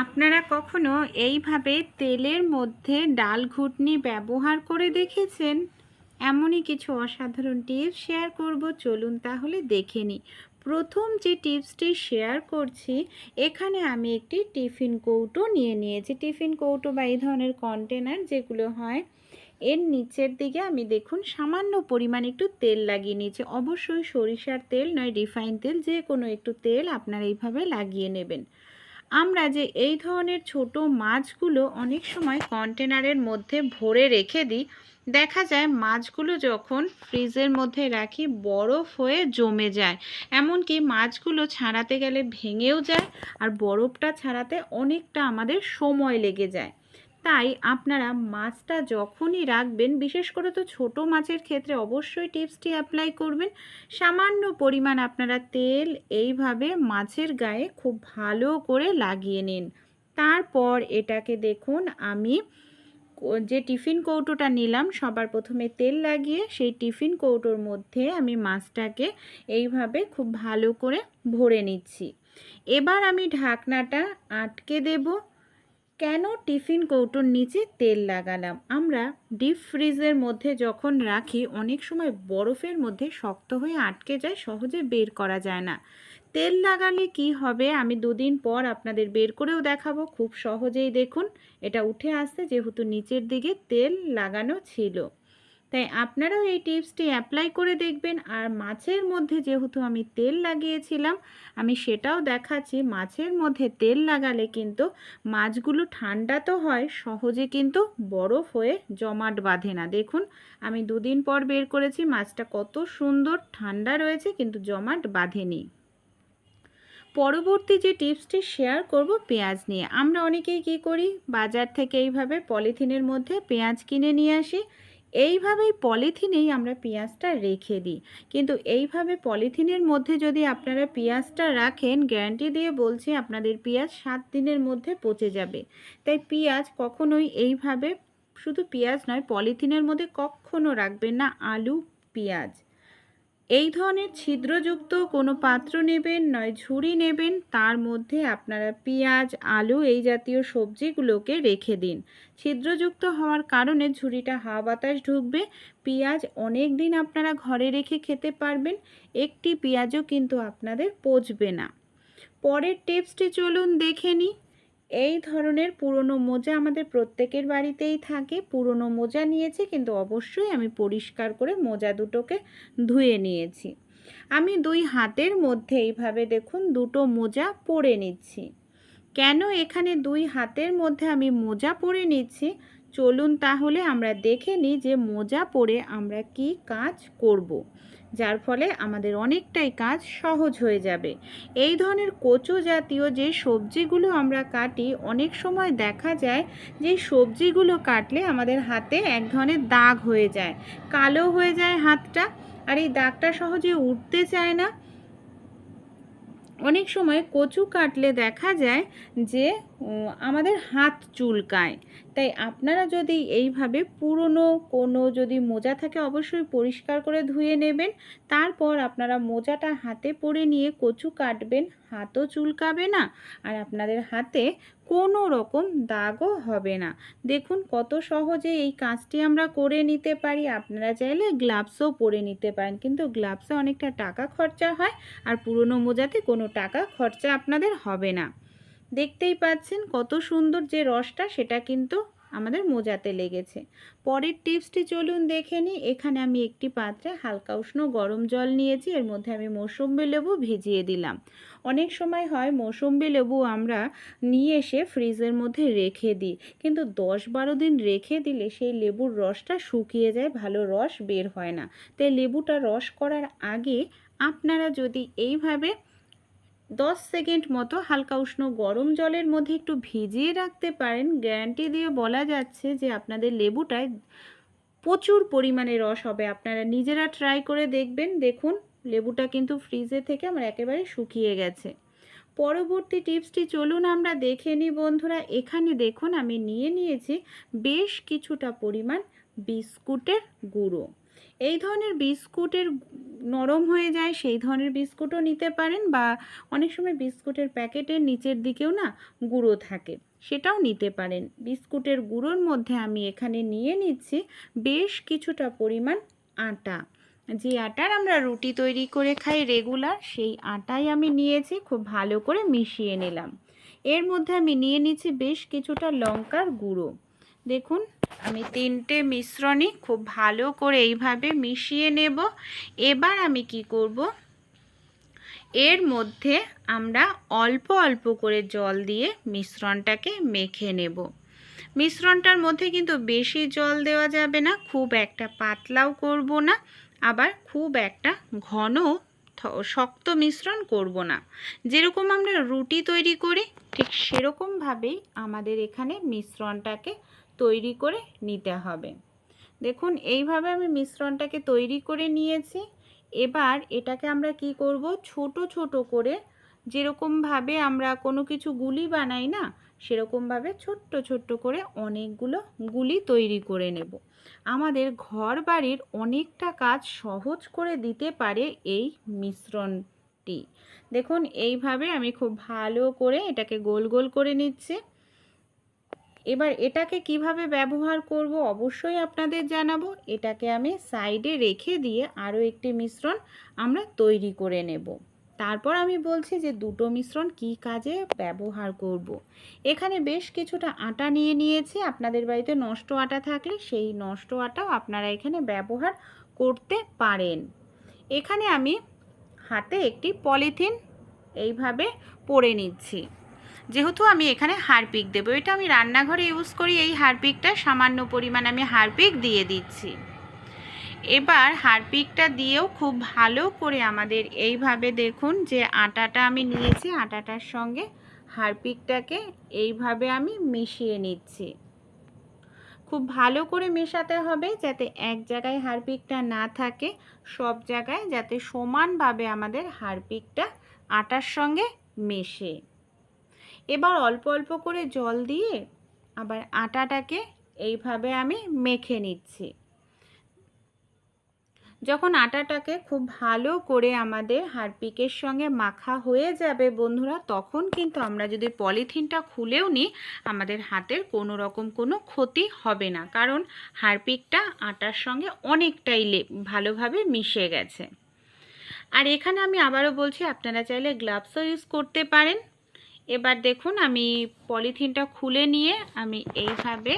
আপনারা কখনো এইভাবে তেলের মধ্যে ডাল ঘুটনি ব্যবহার করে দেখেছেন? এমনই কিছু অসাধারণ টিপস শেয়ার করব, চলুন তাহলে দেখে নিই। প্রথম যে টিপসটি শেয়ার করছি, এখানে আমি একটি টিফিন কৌটো নিয়ে নিয়েছি। টিফিন কৌটো বা এই ধরনের কন্টেনার যেগুলো হয়, এর নিচের দিকে আমি দেখুন সামান্য পরিমাণ একটু তেল লাগিয়ে নিয়েছি। অবশ্যই সরিষার তেল নয়, রিফাইন তেল যে কোনো একটু তেল আপনারা এইভাবে লাগিয়ে নেবেন। আমরা যে এই ধরনের ছোট মাছগুলো অনেক সময় কন্টেনারের মধ্যে ভরে রেখে দিই, দেখা যায় মাছগুলো যখন ফ্রিজের মধ্যে রাখি বরফ হয়ে জমে যায়। এমনকি মাছগুলো ছাড়াতে গেলে ভেঙেও যায় আর বরফটা ছাড়াতে অনেকটা আমাদের সময় লেগে যায়। তাই আপনারা মাছটা যখনই রাখবেন, বিশেষ করে তো ছোট মাছের ক্ষেত্রে অবশ্যই টিপসটি অ্যাপ্লাই করবেন। সামান্য পরিমাণ আপনারা তেল এইভাবে মাছের গায়ে খুব ভালো করে লাগিয়ে নিন। তারপর এটাকে দেখুন, আমি যে টিফিন কৌটোটা নিলাম, সবার প্রথমে তেল লাগিয়ে সেই টিফিন কৌটোর মধ্যে আমি মাছটাকে এইভাবে খুব ভালো করে ভরে নিচ্ছি। এবার আমি ঢাকনাটা আটকে দেবো। কেন টিফিন কৌটোর নিচে তেল লাগালাম? আমরা ডিপ ফ্রিজের মধ্যে যখন রাখি, অনেক সময় বরফের মধ্যে শক্ত হয়ে আটকে যায়, সহজে বের করা যায় না। তেল লাগালে কি হবে? আমি দুদিন পর আপনাদের বের করেও দেখাবো। খুব সহজেই দেখুন, এটা উঠে আসছে যেহেতু নিচের দিকে তেল লাগানো ছিল। তাই আপনারাও এই টিপসটি অ্যাপ্লাই করে দেখবেন। আর মাছের মধ্যে যেহেতু আমি তেল লাগিয়েছিলাম, আমি সেটাও দেখাচ্ছি। মাছের মধ্যে তেল লাগালে কিন্তু মাছগুলো ঠান্ডা তো হয়, সহজে কিন্তু বরফ হয়ে জমাট বাঁধে না। দেখুন, আমি দুদিন পর বের করেছি, মাছটা কত সুন্দর ঠান্ডা রয়েছে, কিন্তু জমাট বাঁধেনি। পরবর্তী যে টিপসটি শেয়ার করব, পেঁয়াজ নিয়ে। আমরা অনেকেই কি করি? বাজার থেকে এইভাবে পলিথিনের মধ্যে পেঁয়াজ কিনে নিয়ে আসি। এইভাবেই পলিথিনেই আমরা পেঁয়াজটা রেখে দিই। কিন্তু এইভাবে পলিথিনের মধ্যে যদি আপনারা পেঁয়াজটা রাখেন, গ্যারান্টি দিয়ে বলছি আপনাদের পেঁয়াজ সাত দিনের মধ্যে পচে যাবে। তাই পেঁয়াজ কখনোই এইভাবে, শুধু পেঁয়াজ নয়, পলিথিনের মধ্যে কখনো রাখবেন না আলু, পেঁয়াজ। এই ধরনের ছিদ্রযুক্ত কোনো পাত্র নেবেন নয়, ঝুড়ি নেবেন। তার মধ্যে আপনারা পেঁয়াজ, আলু এই জাতীয় সবজিগুলোকে রেখে দিন। ছিদ্রযুক্ত হওয়ার কারণে ঝুড়িটা হাওয়া বাতাস ঢুকবে। পেঁয়াজ অনেক দিন আপনারা ঘরে রেখে খেতে পারবেন। একটি পেঁয়াজও কিন্তু আপনাদের পচবে না। পরের টিপসটি চলুন দেখে নিই। এই ধরনের পুরনো মোজা আমাদের প্রত্যেকের বাড়িতেই থাকে। পুরনো মোজা নিয়েছি, কিন্তু অবশ্যই আমি পরিষ্কার করে মোজা দুটোকে ধুয়ে নিয়েছি। আমি দুই হাতের মধ্যে এইভাবে দেখুন দুটো মোজা পরে নিচ্ছি। কেন এখানে দুই হাতের মধ্যে আমি মোজা পরে নিচ্ছি? চলুন তাহলে আমরা দেখে নিই যে মোজা পরে আমরা কি কাজ করব। যার ফলে আমাদের অনেকটাই কাজ সহজ হয়ে যাবে। এই ধরনের কচু জাতীয় যে সবজিগুলো আমরা কাটি, অনেক সময় দেখা যায় যে সবজিগুলো কাটলে আমাদের হাতে এক ধরনের দাগ হয়ে যায়। কালো হয়ে যায় হাতটা আর এই দাগটা সহজে উঠতে চায় না। অনেক সময় কচু কাটলে দেখা যায় যে আমাদের হাত চুলকায়। তাই আপনারা যদি এইভাবে পুরনো কোনো যদি মোজা থাকে অবশ্যই পরিষ্কার করে ধুয়ে নেবেন। তারপর আপনারা মোজাটা হাতে পরে নিয়ে কচু কাটবেন, হাতও চুলকাবে না, আর আপনাদের হাতে কোনো রকম দাগও হবে না। দেখুন কত সহজে এই কাজটি আমরা করে নিতে পারি। আপনারা চাইলে গ্লাভসও পরে নিতে পারেন, কিন্তু গ্লাভসে অনেকটা টাকা খরচা হয়, আর পুরনো মোজাতে কোনো টাকা খরচা আপনাদের হবে না। দেখতেই পাচ্ছেন কত সুন্দর যে রসটা, সেটা কিন্তু আমাদের মোজাতে লেগেছে। পরের টিপসটি চলুন দেখে নিই। এখানে আমি একটি পাত্রে হালকা উষ্ণ গরম জল নিয়েছি, এর মধ্যে আমি মৌসুম্বি লেবু ভিজিয়ে দিলাম। অনেক সময় হয় মৌসুম্বি লেবু আমরা নিয়ে এসে ফ্রিজের মধ্যে রেখে দিই, কিন্তু দশ বারো দিন রেখে দিলে সেই লেবুর রসটা শুকিয়ে যায়, ভালো রস বের হয় না। তাই লেবুটা রস করার আগে আপনারা যদি এইভাবে দশ সেকেন্ড মতো হালকা উষ্ণ গরম জলের মধ্যে একটু ভিজিয়ে রাখতে পারেন। গ্যারান্টি দিয়ে বলা যাচ্ছে যে আপনাদের লেবুটায় প্রচুর পরিমাণে রস হবে। আপনারা নিজেরা ট্রাই করে দেখবেন। দেখুন, লেবুটা কিন্তু ফ্রিজে থেকে আমার একেবারে শুকিয়ে গেছে। পরবর্তী টিপসটি চলুন আমরা দেখে নিই। বন্ধুরা, এখানে দেখুন, আমি নিয়ে নিয়েছি বেশ কিছুটা পরিমাণ বিস্কুটের গুঁড়ো। এই ধরনের বিস্কুটের নরম হয়ে যায়, সেই ধরনের বিস্কুটও নিতে পারেন বা অনেক সময় বিস্কুটের প্যাকেটের নিচের দিকেও না গুঁড়ো থাকে, সেটাও নিতে পারেন। বিস্কুটের গুঁড়োর মধ্যে আমি এখানে নিয়ে নিচ্ছি বেশ কিছুটা পরিমাণ আটা। যে আটার আমরা রুটি তৈরি করে খাই রেগুলার, সেই আটাই আমি নিয়েছি, খুব ভালো করে মিশিয়ে নিলাম। এর মধ্যে আমি নিয়ে নিচ্ছি বেশ কিছুটা লঙ্কার গুঁড়ো। দেখুন, আমি তিনটে মিশ্রণই খুব ভালো করে এইভাবে মিশিয়ে নেব। এবার আমি কি করব? এর মধ্যে আমরা অল্প অল্প করে জল দিয়ে মিশ্রণটাকে মেখে নেব। মিশ্রণটার মধ্যে কিন্তু বেশি জল দেওয়া যাবে না, খুব একটা পাতলাও করব না, আবার খুব একটা ঘন শক্ত মিশ্রণ করব না। যেরকম আমরা রুটি তৈরি করি, ঠিক সেরকমভাবেই আমাদের এখানে মিশ্রণটাকে তৈরি করে নিতে হবে। দেখুন, এইভাবে আমি মিশ্রণটাকে তৈরি করে নিয়েছি। এবার এটাকে আমরা কি করব? ছোট ছোট করে যেরকমভাবে আমরা কোনো কিছু গুলি বানাই না, সেরকমভাবে ছোট্ট ছোট্ট করে অনেকগুলো গুলি তৈরি করে নেব। আমাদের ঘর বাড়ির অনেকটা কাজ সহজ করে দিতে পারে এই মিশ্রণটি। দেখুন, এইভাবে আমি খুব ভালো করে এটাকে গোল গোল করে নিচ্ছি। এবার এটাকে কীভাবে ব্যবহার করব অবশ্যই আপনাদের জানাব। এটাকে আমি সাইডে রেখে দিয়ে আরও একটি মিশ্রণ আমরা তৈরি করে নেব। তারপর আমি বলছি যে দুটো মিশ্রণ কি কাজে ব্যবহার করব। এখানে বেশ কিছুটা আটা নিয়ে নিয়েছি। আপনাদের বাড়িতে নষ্ট আটা থাকলে সেই নষ্ট আটাও আপনারা এখানে ব্যবহার করতে পারেন। এখানে আমি হাতে একটি পলিথিন এইভাবে পরে নিচ্ছি। যেহেতু আমি এখানে হারপিক দেবো, এটা আমি রান্নাঘরে ইউজ করি, এই হারপিকটা সামান্য পরিমাণ আমি হারপিক দিয়ে দিচ্ছি। এবার হারপিকটা দিয়েও খুব ভালো করে আমাদের এইভাবে দেখুন যে আটাটা আমি নিয়েছি, আটাটার সঙ্গে হারপিকটাকে এইভাবে আমি মিশিয়ে নিচ্ছি। খুব ভালো করে মেশাতে হবে যাতে এক জায়গায় হারপিকটা না থাকে, সব জায়গায় যাতে সমানভাবে আমাদের হারপিকটা আটার সঙ্গে মেশে। এবার অল্প অল্প করে জল দিয়ে আবার আটাটাকে এইভাবে আমি মেখে নিচ্ছি। যখন আটাটাকে খুব ভালো করে আমাদের হারপিকের সঙ্গে মাখা হয়ে যাবে বন্ধুরা, তখন কিন্তু আমরা যদি পলিথিনটা খুলেও নিই, আমাদের হাতের কোনো রকম কোনো ক্ষতি হবে না, কারণ হারপিকটা আটার সঙ্গে অনেকটাই ভালোভাবে মিশে গেছে। আর এখানে আমি আবারও বলছি, আপনারা চাইলে গ্লাভসও ইউজ করতে পারেন। এবার দেখুন আমি পলিথিনটা খুলে নিয়ে আমি এইভাবে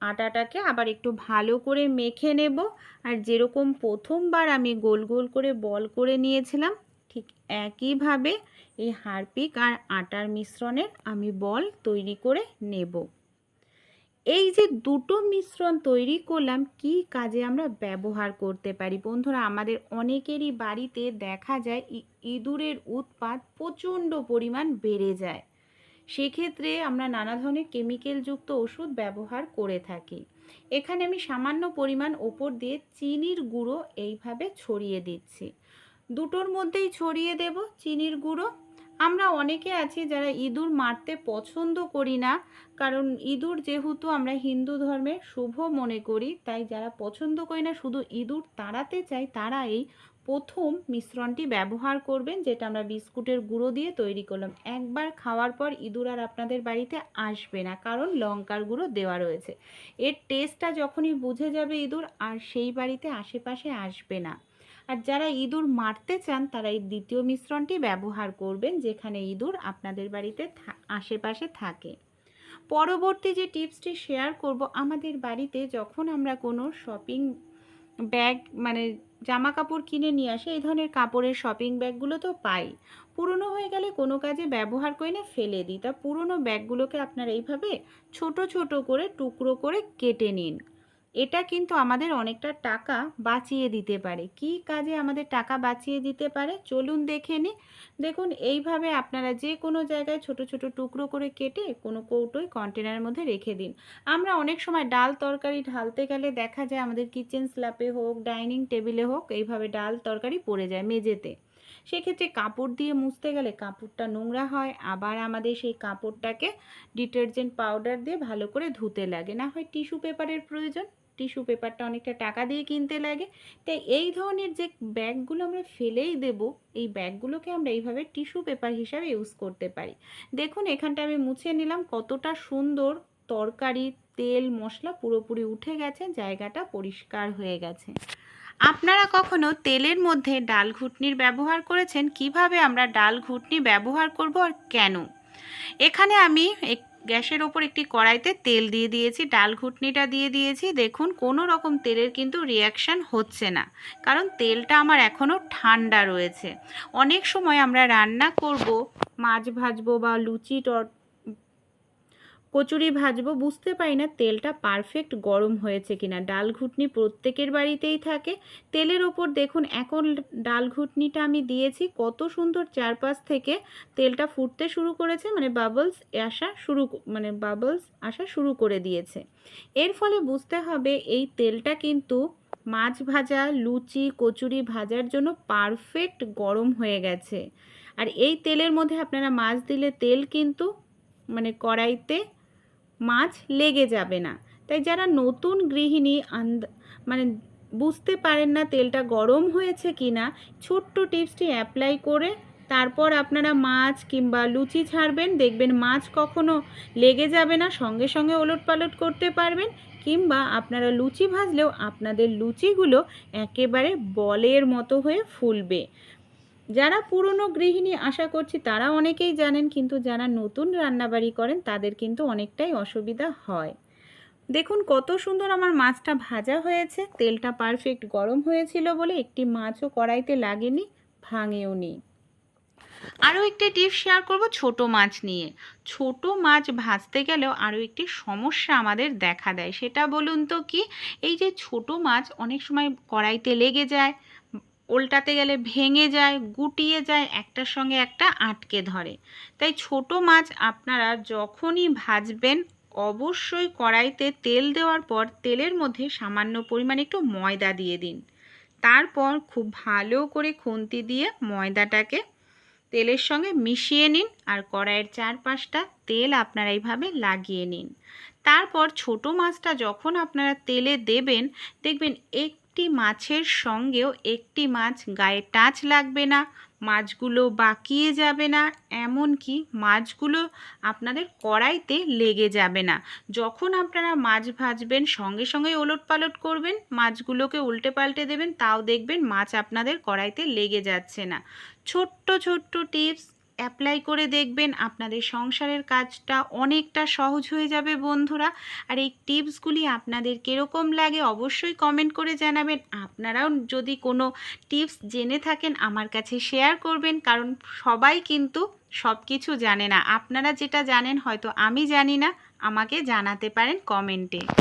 আটাটাকে আবার একটু ভালো করে মেখে নেব। আর যেরকম প্রথমবার আমি গোল গোল করে বল করে নিয়েছিলাম, ঠিক একইভাবে এই হারপিক আর আটার মিশ্রণের আমি বল তৈরি করে নেব। এই যে দুটো মিশ্রণ তৈরি করলাম, কি কাজে আমরা ব্যবহার করতে পারি? বন্ধুরা, আমাদের অনেকেরই বাড়িতে দেখা যায় ইঁদুরের উৎপাত প্রচণ্ড পরিমাণ বেড়ে যায়। সেক্ষেত্রে আমরা নানা ধরনের কেমিক্যালযুক্ত ওষুধ ব্যবহার করে থাকি। এখানে আমি সামান্য পরিমাণ ওপর দিয়ে চিনির গুঁড়ো এইভাবে ছড়িয়ে দিচ্ছি। দুটোর মধ্যেই ছড়িয়ে দেব চিনির গুঁড়ো। আমরা অনেকে আছি যারা ইঁদুর মারতে পছন্দ করি না, কারণ ইঁদুর যেহেতু আমরা হিন্দু ধর্মের শুভ মনে করি, তাই যারা পছন্দ করি না, শুধু ইঁদুর তাড়াতে চাই তারা এই প্রথম মিশ্রণটি ব্যবহার করবেন, যেটা আমরা বিস্কুটের গুঁড়ো দিয়ে তৈরি করলাম। একবার খাওয়ার পর ইঁদুর আর আপনাদের বাড়িতে আসবে না, কারণ লঙ্কার গুঁড়ো দেওয়া রয়েছে। এর টেস্টটা যখনই বুঝে যাবে ইঁদুর, আর সেই বাড়িতে আশেপাশে আসবে না। আর যারা ইঁদুর মারতে চান, তারা এই দ্বিতীয় মিশ্রণটি ব্যবহার করবেন, যেখানে ইঁদুর আপনাদের বাড়িতে আশেপাশে থাকে। পরবর্তী যে টিপসটি শেয়ার করব, আমাদের বাড়িতে যখন আমরা কোনো শপিং ব্যাগ মানে জামা কাপড় কিনে নিয়ে আসে, এই ধরনের কাপড়ের শপিং ব্যাগগুলো তো পাই। পুরনো হয়ে গেলে কোনো কাজে ব্যবহার করে না, ফেলে দিই। তা পুরনো ব্যাগগুলোকে আপনারা এইভাবে ছোট ছোট করে, টুকরো করে কেটে নিন। এটা কিন্তু আমাদের অনেকটা টাকা বাঁচিয়ে দিতে পারে। কি কাজে আমাদের টাকা বাঁচিয়ে দিতে পারে? চলুন দেখে নিই দেখুন, এইভাবে আপনারা যে কোনো জায়গায় ছোট ছোট টুকরো করে কেটে কোনো কৌটোয় কন্টেনারের মধ্যে রেখে দিন। আমরা অনেক সময় ডাল তরকারি ঢালতে গেলে দেখা যায় আমাদের কিচেন স্ল্যাপে হোক ডাইনিং টেবিলে হোক, এইভাবে ডাল তরকারি পড়ে যায় মেঝেতে। সেক্ষেত্রে কাপড় দিয়ে মুছতে গেলে কাপড়টা নোংরা হয়, আবার আমাদের সেই কাপড়টাকে ডিটারজেন্ট পাউডার দিয়ে ভালো করে ধুতে লাগে। না হয় টিস্যু পেপারের প্রয়োজন। টিস্যু পেপারটা অনেকটা টাকা দিয়ে কিনতে লাগে। তাই এই ধরনের যে ব্যাগগুলো আমরা ফেলেই দেব, এই ব্যাগগুলোকে আমরা এইভাবে টিস্যু পেপার হিসাবে ইউজ করতে পারি। দেখুন, এখানটা আমি মুছে নিলাম। কতটা সুন্দর তরকারি, তেল, মশলা পুরোপুরি উঠে গেছে, জায়গাটা পরিষ্কার হয়ে গেছে। আপনারা কখনো তেলের মধ্যে ডাল ঘুটনির ব্যবহার করেছেন? কীভাবে আমরা ডাল ঘুটনি ব্যবহার করব আর কেন? এখানে আমি এক- গ্যাসের ওপর একটি কড়াইতে তেল দিয়ে দিয়েছি, ডাল ঘুটনিটা দিয়ে দিয়েছি। দেখুন, কোনো রকম তেলের কিন্তু রিয়াকশান হচ্ছে না, কারণ তেলটা আমার এখনও ঠান্ডা রয়েছে। অনেক সময় আমরা রান্না করব, মাছ ভাজবো বা লুচি টর কচুরি ভাজবো, বুঝতে পারি না তেলটা পারফেক্ট গরম হয়েছে কিনা। ডাল ঘুটনি প্রত্যেকের বাড়িতেই থাকে। তেলের ওপর দেখুন, এখন ডাল ঘুটনিটা আমি দিয়েছি। কত সুন্দর চারপাশ থেকে তেলটা ফুটতে শুরু করেছে মানে বাবলস আসা শুরু মানে বাবলস আসা শুরু করে দিয়েছে। এর ফলে বুঝতে হবে, এই তেলটা কিন্তু মাছ ভাজা, লুচি, কচুরি ভাজার জন্য পারফেক্ট গরম হয়ে গেছে। আর এই তেলের মধ্যে আপনারা মাছ দিলে তেল কিন্তু মানে কড়াইতে মাছ লেগে যাবে না। তাই যারা নতুন গৃহিণী আন্দ মানে বুঝতে পারেন না তেলটা গরম হয়েছে কি না ছোট্ট টিপসটি অ্যাপ্লাই করে তারপর আপনারা মাছ কিংবা লুচি ছাড়বেন, দেখবেন মাছ কখনো লেগে যাবে না, সঙ্গে সঙ্গে ওলট পালট করতে পারবেন, কিংবা আপনারা লুচি ভাজলেও আপনাদের লুচিগুলো একেবারে বলের মতো হয়ে ফুলবে। যারা পুরনো গৃহিণী, আশা করছি তারা অনেকেই জানেন, কিন্তু যারা নতুন রান্নাবাড়ি করেন, তাদের কিন্তু অনেকটাই অসুবিধা হয়। দেখুন, কত সুন্দর আমার মাছটা ভাজা হয়েছে। তেলটা পারফেক্ট গরম হয়েছিল বলে একটি মাছও কড়াইতে লাগেনি, ভাঙেও নি। আরও একটি টিপস শেয়ার করব ছোট মাছ নিয়ে। ছোট মাছ ভাজতে গেলেও আরও একটি সমস্যা আমাদের দেখা দেয়। সেটা বলুন তো কি? এই যে ছোট মাছ অনেক সময় কড়াইতে লেগে যায় উল্টাতে গেলে ভেঙে যায়, গুটিয়ে যায়, একটার সঙ্গে একটা আটকে ধরে। তাই ছোট মাছ আপনারা যখনই ভাজবেন, অবশ্যই কড়াইতে তেল দেওয়ার পর তেলের মধ্যে সামান্য পরিমাণে একটু ময়দা দিয়ে দিন। তারপর খুব ভালো করে খুন্তি দিয়ে ময়দাটাকে তেলের সঙ্গে মিশিয়ে নিন আর কড়াইয়ের চারপাশটা তেল আপনারা এইভাবে লাগিয়ে নিন। তারপর ছোট মাছটা যখন আপনারা তেলে দেবেন, দেখবেন একটি মাছের সঙ্গেও একটি মাছ গায়ে টাচ লাগবে না, মাছগুলো বাকিয়ে যাবে না, এমনকি মাছগুলো আপনাদের কড়াইতে লেগে যাবে না। যখন আপনারা মাছ ভাজবেন, সঙ্গে সঙ্গে ওলট পালট করবেন, মাছগুলোকে উল্টে পাল্টে দেবেন, তাও দেখবেন মাছ আপনাদের কড়াইতে লেগে যাচ্ছে না। ছোট্ট ছোট্ট টিপস অ্যাপ্লাই করে দেখবেন আপনাদের সংসারের কাজটা অনেকটা সহজ হয়ে যাবে বন্ধুরা। আর এই টিপসগুলি আপনাদের কীরকম লাগে অবশ্যই কমেন্ট করে জানাবেন। আপনারাও যদি কোনো টিপস জেনে থাকেন আমার কাছে শেয়ার করবেন, কারণ সবাই কিন্তু সব কিছু জানে না। আপনারা যেটা জানেন হয়তো আমি জানি না, আমাকে জানাতে পারেন কমেন্টে